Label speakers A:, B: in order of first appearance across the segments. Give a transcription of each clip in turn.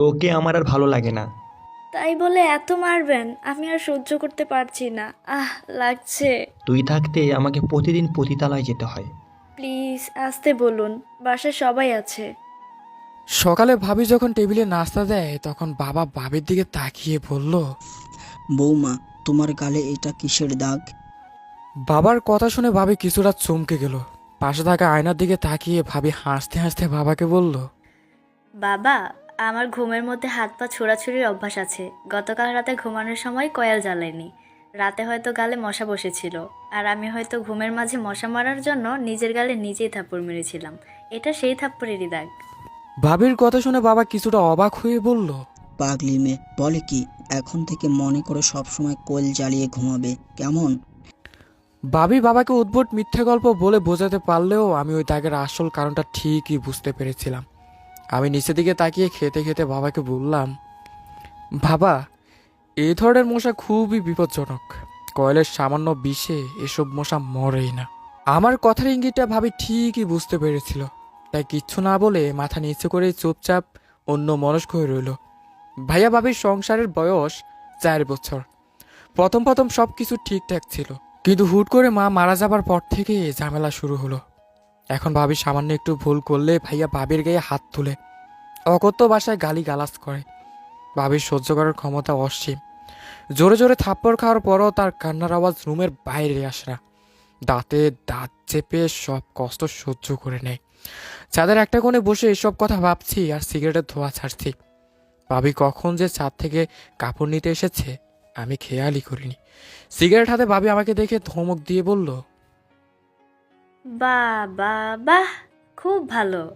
A: ওকে আমার আর ভালো লাগে না।
B: তাই বলে এত মারবেন আমি আর সহ্য করতে পারছি না। আহ লাগছে।
A: তুই থাকতে আমাকে প্রতিদিন পতিতালায় যেতে হয়।
B: প্লিজ আসতে বলুন বাসায় সবাই আছে।
C: সকালে ভাবি যখন টেবিলে নাস্তা দেয় তখন বাবা ভাবির দিকে তাকিয়ে বলল
D: বৌমা তোমার গালে এটা কিসের দাগ?
C: বাবার কথা শুনে ভাবি কিছুটা চমকে গেল। পাশে থাকা আয়নার দিকে তাকিয়ে ভাবি হাসতে হাসতে বাবাকে বলল
B: বাবা আমার ঘুমের মধ্যে হাত পা ছোড়াছুড়ির অভ্যাস আছে। গতকাল রাতে ঘুমানোর সময় কয়াল জ্বালাইনি রাতে হয়তো গালে মশা বসেছিল। আর আমি হয়তো ঘুমের মাঝে মশা মারার জন্য নিজের গালে নিজেই থাপ্পড় মেরেছিলাম। এটা সেই থাপ্পড়েরই দাগ।
C: ভাবির কথা শুনে বাবা কিছুটা অবাক হয়ে বলল
D: পাগলি মেয়ে বলে কি এখন থেকে মনে করে সবসময় কোয়েল জ্বালিয়ে ঘুমাবে। কেমন?
C: ভাবি বাবাকে উদ্ভট মিথ্যে গল্প বলে বোঝাতে পারলেও আমি ওই দাগের আসল কারণটা ঠিকই বুঝতে পেরেছিলাম। আমি নিচের দিকে তাকিয়ে খেতে খেতে বাবাকে বললাম, বাবা এই ধরনের মশা খুবই বিপজ্জনক। কয়েলের সামান্য বিষে এসব মশা মরেই না। আমার কথার ইঙ্গিতটা ভাবি ঠিকই বুঝতে পেরেছিল, তাই কিচ্ছু না বলে মাথা নিচু করে চুপচাপ অন্য মনস্ক হয়ে রইল। ভাইয়া ভাবির সংসারের বয়স চার বছর। প্রথম প্রথম সব কিছু ঠিকঠাক ছিল, কিন্তু হুট করে মা মারা যাবার পর থেকে ঝামেলা শুরু হলো। এখন ভাবি সামান্য একটু ভুল করলে ভাইয়া ভাবির গায়ে হাত তুলে অকথ্য বাসায় গালি গালাজ করে। ভাবির সহ্য করার ক্ষমতা অসীম। জোরে জোরে থাপ্পড় খাওয়ার পরও তার কান্নার আওয়াজ রুমের বাইরে আসে না। দাঁতে দাঁত চেপে সব কষ্ট সহ্য করে নেয়। চাঁদের একটা কোণে বসে এসব কথা ভাবছি আর সিগারেটের ধোয়া ছাড়ছি। ভাবি কখন যে ছাদ থেকে কাপড় নিতে এসেছে, আমি খেয়ালই করিনি। সিগারেট হাতে ভাবি আমাকে দেখে ধমক দিয়ে বলল
B: বাহ বাহ, খুব ভালো।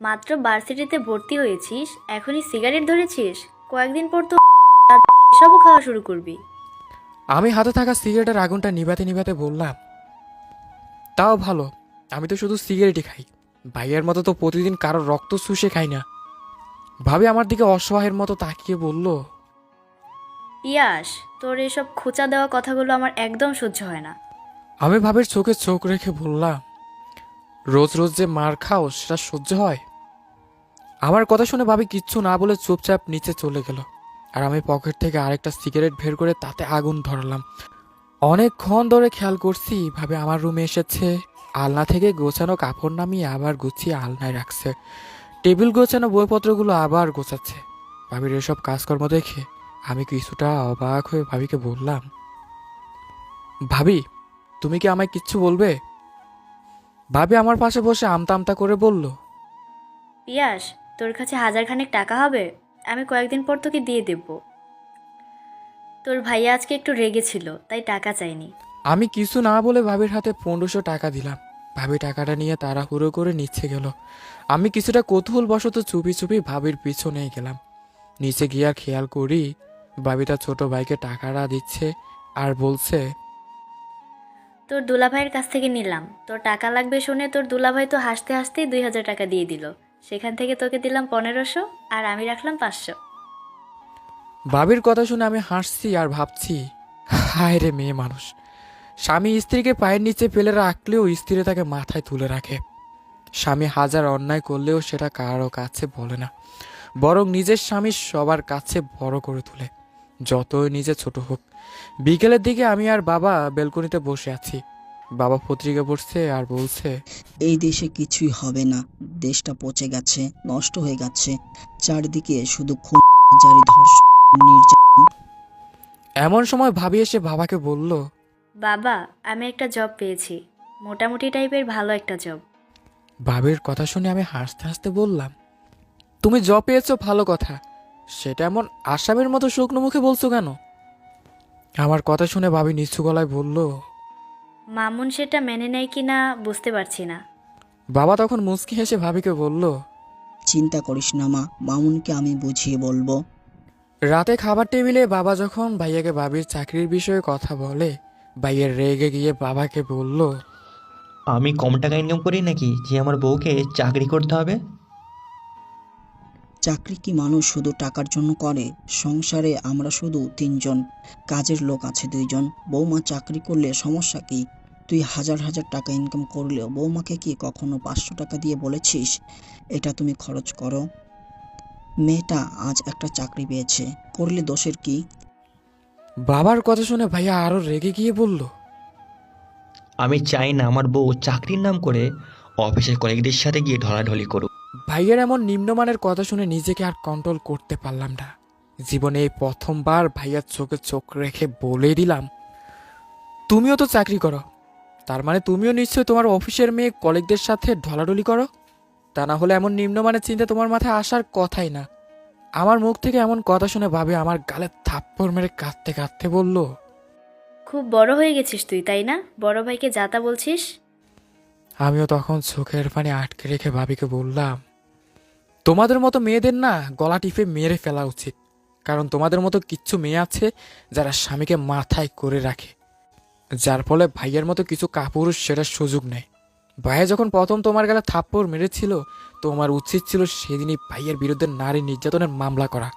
B: মাত্র ভার্সিটিতে ভর্তি হয়েছিস? এখনই সিগারেট ধরেছিস? কয়েকদিন পর তো সবও খাওয়া শুরু করবি।
C: আমি হাতে থাকা সিগারেটের আগুনটা নিভাতে নিভাতে বললাম তাও ভালো আমি তো শুধু সিগারেটই খাই। ভাইয়ের মতো তো প্রতিদিন কারোর রক্ত শুষে খাই না। ভাবি আমার দিকে অসহায়ের মতো তাকিয়ে বলল
B: ইয়াস তোর এসব খোঁচা দেওয়া কথাগুলো আমার একদম সহ্য হয় না।
C: আমি ভাবের চোখে চোখ রেখে বললাম রোজ রোজ যে মার খাও সেটা সহ্য হয়? আমার কথা শুনে ভাবি কিচ্ছু না বলে চুপচাপ নিচে চলে গেল। আর আমি পকেট থেকে আরেকটা সিগারেট বের করে তাতে আগুন ধরালাম। অনেকক্ষণ ধরে খেয়াল করছি, ভাবে আমার রুমে এসেছে। আলনা থেকে গোছানো কাপড় নামিয়ে আবার গুছিয়ে আলনায় রাখছে। টেবিল গোছানো বইপত্রগুলো আবার গোছাচ্ছে। ভাবির এসব কাজকর্ম দেখে আমি কিছুটা অবাক হয়ে ভাবিকে বললাম, ভাবি, তুমি কি আমায় কিচ্ছু বলবে? ভাবি আমার পাশে বসে আমতা আমতা করে বলল
B: ইয়াস তোর কাছে হাজার খানেক টাকা হবে আমি কয়েকদিন পর তোকে দিয়ে দেব। তোর ভাইয়া আজকে একটু রেগেছিল তাই টাকা চাইনি।
C: আমি কিছু না বলে ভাবির হাতে পনেরোশো টাকা দিলাম। ভাবি টাকাটা নিয়ে তাড়াহুড়ো করে নিচে গেল। আমি কিছুটা কৌতূহল বশত চুপি চুপি ভাবির পিছনেই গেলাম। নিচে গিয়ে আর খেয়াল করি ভাবি তার ছোট ভাইকে টাকাটা দিচ্ছে আর বলছে
B: তোর দুলাভাইয়ের কাছ থেকে নিলাম। তোর টাকা লাগবে শুনে তোর দুলাভাই তো হাসতে হাসতেই দুই হাজার টাকা দিয়ে দিল। সেখান থেকে তোকে দিলাম পনেরোশো আর আমি রাখলাম পাঁচশো।
C: ভাবির কথা শুনে আমি হাসছি আর ভাবছি, হায় রে মেয়ে মানুষ, স্বামী স্ত্রীকে পায়ের নিচে ফেলে রাখলেও স্ত্রী তাকে মাথায় তুলে রাখে। স্বামী হাজার অন্যায় করলেও সেটা কারও কাছে বলে না, বরং নিজের স্বামী সবার কাছে বড় করে তোলে। যতই নিজে ছোট হোক, বিকেলের দিকে আমি আর বাবা বেলকনিতে বসে আছি। বাবা পত্রিকা পড়ছে আর বলছে
D: এই দেশে কিছুই হবে না। দেশটা পচে গেছে নষ্ট হয়ে গেছে। চারদিকে শুধু খুন জারি ধর্ষণ নির্যাতন।
C: এমন সময় ভাবি এসে বাবাকে বলল
B: বাবা আমি একটা জব পেয়েছি। মোটামুটি টাইপের ভালো একটা জব
C: ভাবির কথা শুনে আমি হাসতে হাসতে বললাম তুমি জব পেয়েছ ভালো কথা। সেটা এমন আসামের মতো শুকনো মুখে বলছো কেন? আমার কথা শুনে ভাবি নিচু গলায় বলল
B: মামুন সেটা মেনে নেয় কি না বুঝতে পারছি না।
C: বাবা তখন মুচকি হেসে ভাবিকে বলল
D: চিন্তা করিস না মা মামুনকে আমি বুঝিয়ে বলব।
C: রাতে খাবার টেবিলে বাবা যখন ভাইয়াকে ভাবির চাকরির বিষয়ে কথা বলে ভাইয়ের রেগে গিয়ে বাবাকে বলল
A: আমি কম টাকা ইনকাম করি নাকি? যে আমার বউকে চাকরি করতে হবে?
D: চাকরি কি মানুষ শুধু টাকার জন্য করে? সংসারে আমরা শুধু তিনজন কাজের লোক আছে দুইজন। বৌমা চাকরি করলে সমস্যা কি? তুই হাজার হাজার টাকা ইনকাম করলেও বৌমাকে কি কখনো পাঁচশো টাকা দিয়ে বলেছিস? এটা তুমি খরচ করো। মেয়েটা আজ একটা চাকরি পেয়েছে। করলে দোষের কি?
C: বাবার কথা শুনে ভাইয়া আরও রেগে গিয়ে বলল
A: আমি চাই না আমার বউ চাকরির নাম করে অফিসের কলিগদের সাথে গিয়ে ঢলাঢলি করুক।
C: ভাইয়ের এমন নিম্নমানের কথা শুনে নিজেকে আর কন্ট্রোল করতে পারলাম না। জীবনে এই প্রথমবার ভাইয়ার চোখে চোখ রেখে বলে দিলাম তুমিও তো চাকরি করো। তার মানে তুমিও নিশ্চয়ই তোমার অফিসের মেয়ে কলিগদের সাথে ঢলাঢলি করো? তা না হলে এমন নিম্নমানের চিন্তা তোমার মাথায় আসার কথাই না। আমার মুখ থেকে এমন কথা শুনে ভাবে আমার গালে থাপ্পড় মেরে কাঁদতে কাঁদতে বলল
B: খুব বড় হয়ে গেছিস তুই তাই না? বড় ভাইকে যাতা বলছিস।
C: আমিও তখন চোখের পানি আটকে রেখে ভাবিকে বললাম তোমাদের মতো মেয়েদের না গলা টিপে মেরে ফেলা উচিত। কারণ তোমাদের মতো কিচ্ছু মেয়ে আছে যারা স্বামীকে মাথায় করে রাখে। যার ফলে ভাইয়ের মতো কিছু কাপুরুষ সেটার সুযোগ নেয় ভাইয়া যখন প্রথম তোমার গেলে থাপ্পড় মেরেছিল তোমার উচিত ছিল সেদিনই ভাইয়ের বিরুদ্ধে নারী নির্যাতনের মামলা করা।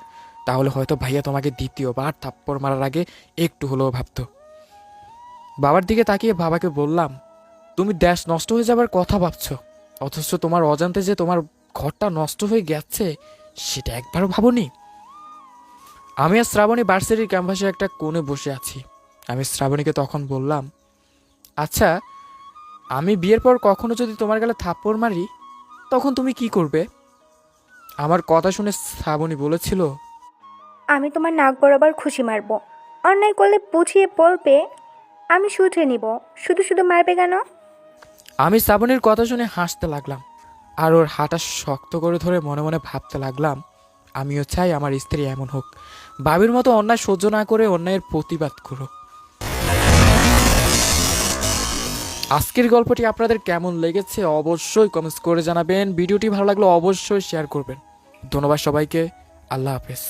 C: তাহলে হয়তো ভাইয়া তোমাকে দ্বিতীয়বার থাপ্পড় মারার আগে একটু হলেও ভাবতো। বাবার দিকে তাকিয়ে বাবাকে বললাম, তুমি দেশ নষ্ট হয়ে যাবার কথা ভাবছ, অথচ তোমার অজান্তে যে তোমার ঘরটা নষ্ট হয়ে গেছে, সেটা একবারও ভাবনি? আমি আর শ্রাবণী ভার্সিটির ক্যাম্পাসে একটা কোণে বসে আছি। আমি শ্রাবণীকে তখন বললাম আচ্ছা আমি বিয়ের পর কখনো যদি তোমার গেলে থাপ্পড় মারি তখন তুমি কি করবে? আমার কথা শুনে শ্রাবণী বলেছিল
E: আমি তোমার নাক বরাবর খুশি মারব। অন্যায় করলে বুঝিয়ে বলবে আমি শুধরে নিব। শুধু শুধু মারবে কেন?
C: আমি শ্রাবণীর কথা শুনে হাসতে লাগলাম আর ওর হাঁটা শক্ত করে ধরে মনে মনে ভাবতে লাগলাম আমিও চাই আমার স্ত্রী এমন হোক। বাবির মতো অন্যায় সহ্য না করে অন্যায়ের প্রতিবাদ করুক। আজকের গল্পটি আপনাদের কেমন লেগেছে অবশ্যই কমেন্টস করে জানাবেন। ভিডিওটি ভালো লাগলে অবশ্যই শেয়ার করবেন। ধন্যবাদ সবাইকে। আল্লাহ হাফেজ।